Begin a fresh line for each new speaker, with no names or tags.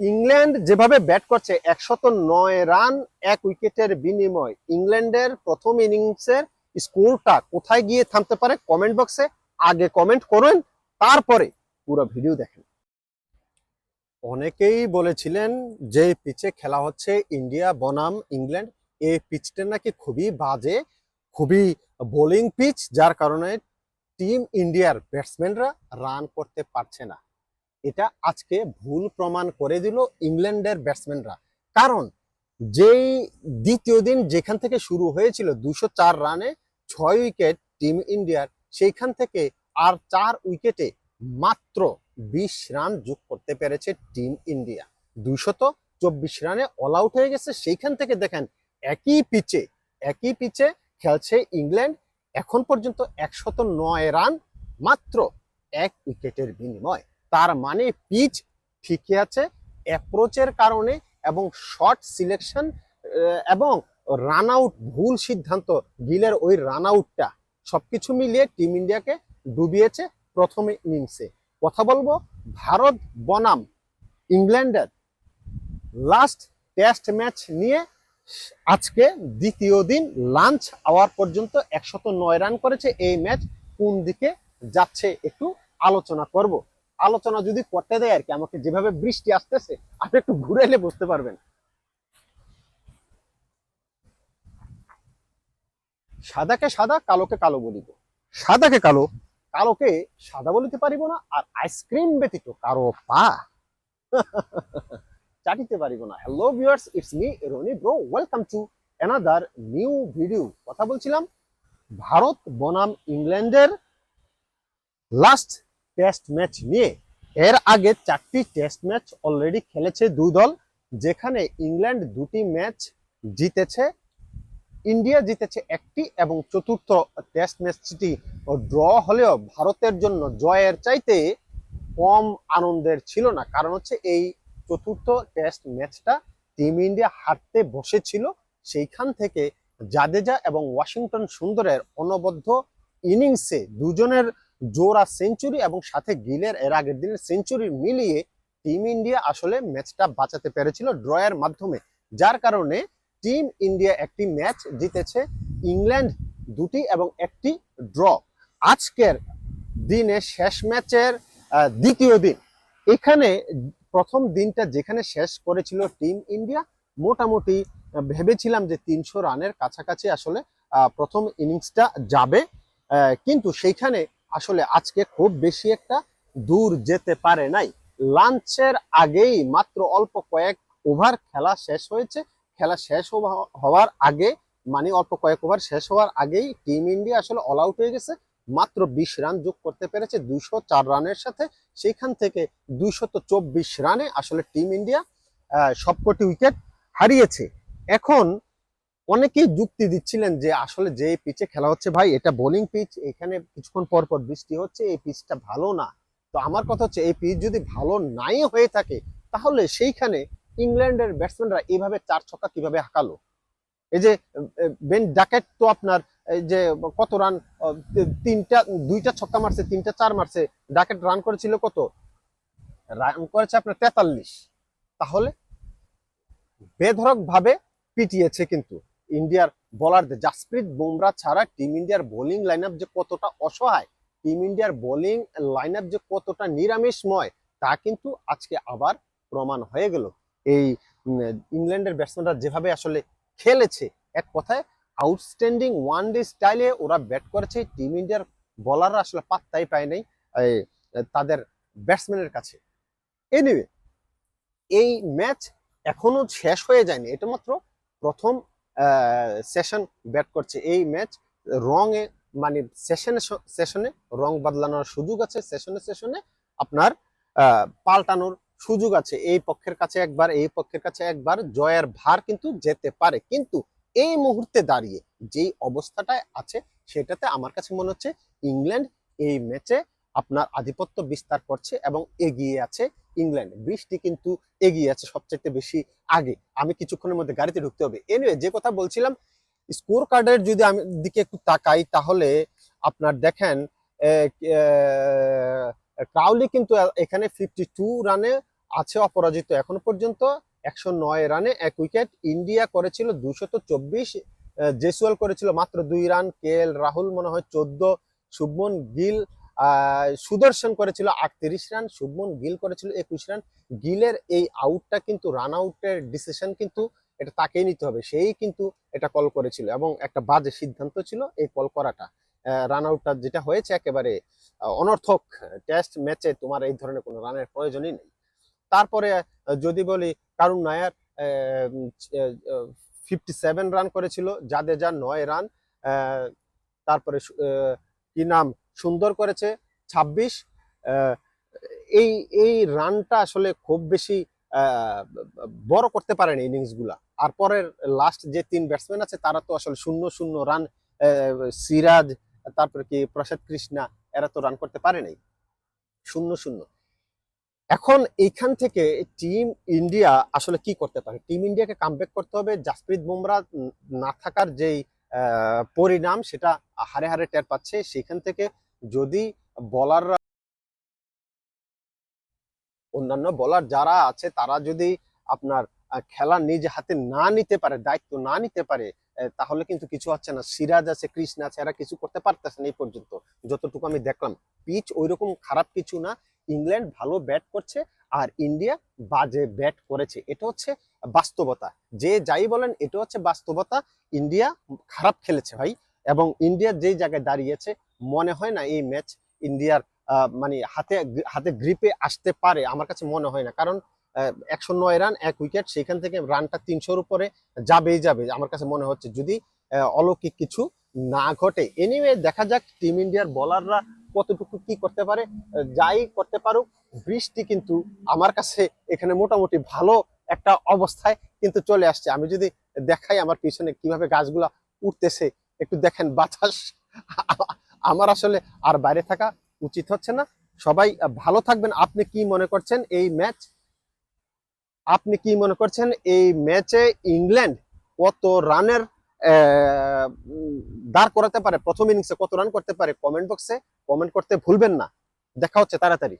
England যেভাবে bat করছে, একশত নয় রান, এক উইকেটের বিনিময়। ইংল্যান্ডের প্রথম ইনিংসের স্কোরটা কোথায় গিয়ে থামতে পারে কমেন্ট বক্সে আগে কমেন্ট করুন, তারপরে পুরো ভিডিও দেখেন। অনেকেই বলেছিলেন যে পিচে খেলা হচ্ছে ইন্ডিয়া, বনাম, ইংল্যান্ড। এই পিচটা নাকি খুবই বাজে, খুবই বোলিং পিচ, যার কারণে টিম ইন্ডিয়ার ব্যাটসম্যানরা রান করতে পারছে না। এটা আজকে ভুল প্রমাণ করে দিল ইংল্যান্ডের ব্যাটসম্যানরা। কারণ যেই দ্বিতীয় দিন যেখান থেকে শুরু হয়েছিল দুশো চার রানে ছয় উইকেট টিম ইন্ডিয়ার, সেইখান থেকে আর চার উইকেটে মাত্র বিশ রান যোগ করতে পেরেছে টিম ইন্ডিয়া। দুইশত চব্বিশ রানে অল আউট হয়ে গেছে, সেইখান থেকে দেখেন একই পিচে একই পিচে খেলছে ইংল্যান্ড। এখন পর্যন্ত একশত নয় রান মাত্র এক উইকেটের বিনিময়। তার মানে পিচ ঠিকই আছে, অ্যাপ্রোচের কারণে এবং শর্ট সিলেকশন এবং রান আউট ভুল সিদ্ধান্ত, গিলের ওই রান আউটটা সব কিছু মিলিয়ে টিম ইন্ডিয়াকে ডুবিয়েছে প্রথম ইনিংসে। কথা বলব, ভারত বনাম, ইংল্যান্ডের লাস্ট টেস্ট ম্যাচ নিয়ে আজকে দ্বিতীয় দিন লাঞ্চ আওয়ার পর্যন্ত একশত নয় রান করেছে এই ম্যাচ কোন দিকে যাচ্ছে একটু আলোচনা করব। আলোচনা যদি করতে দেয় আর কি আমাকে যেভাবে বৃষ্টি আসতেছে আপনি একটু ঘুরে এলে বুঝতে পারবেন। সাদাকে সাদা কালোকে কালো বলিব। সাদাকে কালো? কালোকে সাদা বলিতে পারিব না আর আইসক্রিম ব্যতীত কারও পা। চাটিতে পারিব না। Hello viewers it's me Rony bro welcome to another new video কথা বলছিলাম ভারত বনাম ইংল্যান্ডের লাস্ট টেস্ট ম্যাচ নিয়ে এর আগে চারটি টেস্ট ম্যাচ অলরেডি খেলেছে দুই দল, যেখানে ইংল্যান্ড দুটি ম্যাচ জিতেছে, ইন্ডিয়া জিতেছে একটি এবং চতুর্থ টেস্ট ম্যাচটি ড্র হলেও ভারতের জন্য জয়ের চাইতে কম আনন্দের ছিল না। কারণ হচ্ছে এই চতুর্থ টেস্ট ম্যাচটা টিম ইন্ডিয়া হারতে বসেছিল। সেইখান থেকে জাদেজা এবং ওয়াশিংটন সুন্দরের অনবদ্য ইনিংসে দুজনের জোড়া সেঞ্চুরি এবং সাথে গিলের এর আগের দিনের সেঞ্চুরি মিলিয়ে টিম ইন্ডিয়া আসলে ম্যাচটা বাঁচাতে পেরেছিল ড্রয়ের মাধ্যমে। যার কারণে টিম ইন্ডিয়া একটি ম্যাচ জিতেছে ইংল্যান্ড দুটি এবং একটি ড্র। আজকের দিনে শেষ ম্যাচের দ্বিতীয় দিন। এখানে প্রথম দিনটা যেখানে শেষ করেছিল টিম ইন্ডিয়া, মোটামুটি ভেবেছিলাম যে তিনশো রানের কাছাকাছি আসলে প্রথম ইনিংসটা যাবে। কিন্তু সেইখানে আসলে আজকে খুব বেশি একটা দূর যেতে পারে নাই। লাঞ্চের আগেই মাত্র অল্প কয়েক ওভার খেলা শেষ হয়েছে। খেলা শেষ হওয়া- হওয়ার আগে মানে অল্প কয়েক ওভার শেষ হওয়ার আগেই টিম ইন্ডিয়া আসলে অল আউট হয়ে গেছে। মাত্র বিশ রান যোগ করতে পেরেছে দুশো চার রানের সাথে। সেইখান থেকে দুইশত চব্বিশ রানে আসলে টিম ইন্ডিয়া সবকটি উইকেট হারিয়েছে। এখন অনেকেই যুক্তি দিচ্ছিলেন যে আসলে যে পিচে খেলা হচ্ছে ভাই, এটা বোলিং পিচ এখানে কিছুক্ষণ পর পর বৃষ্টি হচ্ছে, এই পিচটা ভালো না। তো আমার কথা হচ্ছে, এই পিচ যদি ভালো নাই হয়ে থাকে, তাহলে সেইখানে ইংল্যান্ডের ব্যাটসম্যানরা এইভাবে চার ছক্কা কীভাবে হাঁকালো? এই যে বেন ডাকেট তো আপনার যে, কত রান তিনটা, দুইটা ছক্কা মারছে, তিনটা চার মারছে ডাকেট রান করেছিল কত? রান করেছে আপনার তেতাল্লিশ। তাহলে বেধরক ভাবে পিটিয়েছে কিন্তু। ইন্ডিয়ার বোলারদের জাসপ্রীত বুমরা ছাড়া টিম ইন্ডিয়ার বোলিং লাইন যে কতটা অসহায় টিম ইন্ডিয়ার বোলিং লাইন যে কতটা নিরামিষময়, তা কিন্তু আজকে আবার প্রমাণ হয়ে গেল। এই ইংল্যান্ডের ব্যাটসম্যানরা যেভাবে আসলে খেলেছে, এক কথায় আউটস্ট্যান্ডিং ওয়ান ডে স্টাইলে ওরা ব্যাট করেছে টিম ইন্ডিয়ার বলাররা আসলে পাত্তাই পায় নাই তাদের ব্যাটসম্যানের কাছে। এনিওয়ে এই ম্যাচ এখনও শেষ হয়ে যায়নি, এটা মাত্র প্রথম সেশন ব্যাট করছে এই ম্যাচ রং এ মানে সেশনে সেশনে রং বদলানোর সুযোগ আছে সেশনে সেশনে আপনার পাল্টানোর সুযোগ আছে। এই পক্ষের কাছে একবার, এই পক্ষের কাছে একবার জয়ের ভার কিন্তু যেতে পারে। কিন্তু এই মুহূর্তে দাঁড়িয়ে যেই অবস্থাটায় আছে, সেটাতে আমার কাছে মনে হচ্ছে, ইংল্যান্ড এই ম্যাচে আপনার আধিপত্য বিস্তার করছে এবং এগিয়ে আছে ইংল্যান্ড। বৃষ্টি কিন্তু এগিয়ে আছে সবচেয়ে বেশি আগে। আমি কিছুক্ষণের মধ্যে গাড়িতে ঢুকতে হবে। এনিওয়ে যে কথা বলছিলাম স্কোর কার্ডের যদি আমি দিকে একটু তাকাই, তাহলে আপনার দেখেন ক্রাউলি কিন্তু এখানে ফিফটি টু রানে আছে অপরাজিত এখনও পর্যন্ত। একশো নয় রানে এক উইকেট। ইন্ডিয়া করেছিল দুশত চব্বিশ। জেসুয়াল করেছিল মাত্র দুই রান। কে রাহুল মনে হয় চোদ্দ। শুভমন গিল সুদর্শন করেছিল আটত্রিশ রান, শুভমন গিল করেছিল একুশ রান। গিলের এই আউটটা কিন্তু রান আউটের ডিসিশন কিন্তু এটা তাকেই নিতে হবে। সেই কিন্তু এটা কল করেছিল এবং একটা বাজে সিদ্ধান্ত ছিল এই কল করাটা। রান আউটটা যেটা হয়েছে একেবারে অনর্থক টেস্ট ম্যাচে তোমার এই ধরনের কোনো রানের প্রয়োজনই নেই। তারপরে যদি বলি Karun Nair fifty seven run করেছিল যাদের জাদেজা নয় রান তারপরে কি নাম? সুন্দর করেছে। ছাব্বিশ এই এই রানটা আসলে খুব বেশি বড় করতে পারেনি ইনিংসগুলা আর পরের লাস্ট যে তিন ব্যাটসম্যান আছে, তারা তো আসলে শূন্য শূন্য রান সিরাজ, তারপরে কি প্রসাদ কৃষ্ণা, এরা তো রান করতে পারে নাই শূন্য শূন্য। এখন এইখান থেকে টিম ইন্ডিয়া আসলে কি করতে পারে? টিম ইন্ডিয়াকে কামব্যাক করতে হবে। জাসপ্রীত বুমরা না থাকার যেই পরিণাম, সেটা হারে হারে টের পাচ্ছে। সেখান থেকে যদি বলাররা অন্যান্য বলার যারা আছে, তারা যদি আপনার খেলা নিজ হাতে না নিতে পারে, দায়িত্ব না নিতে পারে তাহলে কিন্তু কিছু হচ্ছে না। সিরাজ আছে, কৃষ্ণ আছে, এরা কিছু করতে পারতেছে না এই পর্যন্ত। যতটুকু আমি দেখলাম পিচ ওইরকম খারাপ কিছু না। ইংল্যান্ড ভালো ব্যাট করছে আর ইন্ডিয়া বাজে ব্যাট করেছে। এটা হচ্ছে বাস্তবতা। যে যাই বলেন, এটা হচ্ছে বাস্তবতা। ইন্ডিয়া খারাপ খেলেছে ভাই। এবং ইন্ডিয়া যেই জায়গায় দাঁড়িয়েছে মনে হয় না এই ম্যাচ ইন্ডিয়ার মানে হাতে হাতে গ্রিপে আসতে পারে, আমার কাছে মনে হয় না। কারণ একশো নয় রান এক উইকেট সেখান থেকে রানটা তিনশোর উপরে যাবেই যাবে, আমার কাছে মনে হচ্ছে। যদি অলৌকিক কিছু না ঘটে এনিওয়ে দেখা যাক টিম ইন্ডিয়ার বলাররা কতটুকু কি করতে পারে, যাই করতে পারুক, বৃষ্টি কিন্তু আমার কাছে এখানে মোটামুটি ভালো একটা অবস্থায় কিন্তু চলে আসছে। আমি যদি দেখাই আমার পিছনে কীভাবে গাছগুলা উঠতেছে, একটু দেখেন বাতাস আমার আসলে আর বাইরে থাকা উচিত হচ্ছে না। সবাই ভালো থাকবেন। আপনি কি মনে করছেন এই ম্যাচ? আপনি কি মনে করছেন এই ম্যাচে ইংল্যান্ড কত রানের দাঁড় করাতে পারে? প্রথম ইনিংসে কত রান করতে পারে? কমেন্ট বক্সে কমেন্ট করতে ভুলবেন না। দেখা হচ্ছে তাড়াতাড়ি।